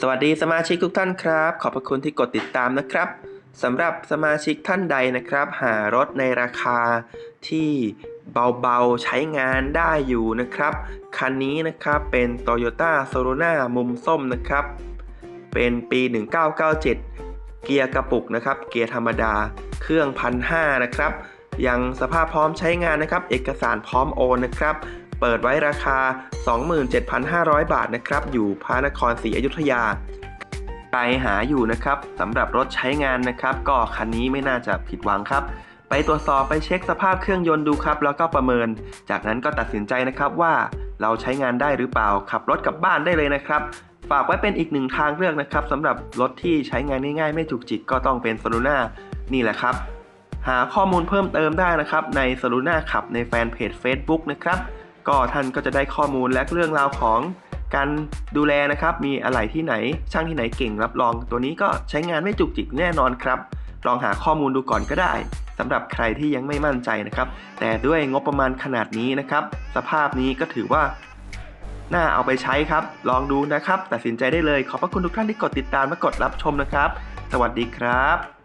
สวัสดีสมาชิกทุกท่านครับ ขอบพระคุณที่กดติดตามนะครับสำหรับสมาชิกท่านใดนะครับ หารถในราคาที่เบาๆใช้งานได้อยู่นะครับ คันนี้นะครับเป็น Toyota s o r o n a มุมส้มนะครับ เป็นปี 1997 เกียร์กระปุกนะครับ เกียร์ธรรมดา เครื่องพันห้านะครับ ยังสภาพพร้อมใช้งานนะครับ เอกสารพร้อมโอนนะครับ เปิดไว้ราคา 27,500 บาทนะครับ อยู่พระนครศรีอยุธยาใครหาอยู่นะครับสำหรับรถใช้งานนะครับ ก็คันนี้ไม่น่าจะผิดหวังครับ ไปตรวจสอบไปเช็คสภาพเครื่องยนต์ดูครับ แล้วก็ประเมิน จากนั้นก็ตัดสินใจนะครับว่าเราใช้งานได้หรือเปล่าขับรถกลับบ้านได้เลยนะครับฝากไว้เป็นอีกหนึ่งทางเลือกนะครับสำหรับรถที่ใช้งานง่ายๆ ไม่จุกจิกก็ต้องเป็นโซลูน่านี่แหละครับ หาข้อมูลเพิ่มเติมได้นะครับ ในสลูน่าขับในแฟนเพจ Facebook นะครับ ก็ท่านก็จะได้ข้อมูลและเรื่องราวของการดูแลนะครับ มีอะไรที่ไหน ช่างที่ไหนเก่งรับรอง ตัวนี้ก็ใช้งานไม่จุกจิกแน่นอนครับ ลองหาข้อมูลดูก่อนก็ได้สำหรับใครที่ยังไม่มั่นใจนะครับ แต่ด้วยงบประมาณขนาดนี้นะครับ สภาพนี้ก็ถือว่าน่าเอาไปใช้ครับ ลองดูนะครับ ตัดสินใจได้เลย ขอบพระคุณทุกท่านที่กดติดตามและกดรับชมนะครับ สวัสดีครับ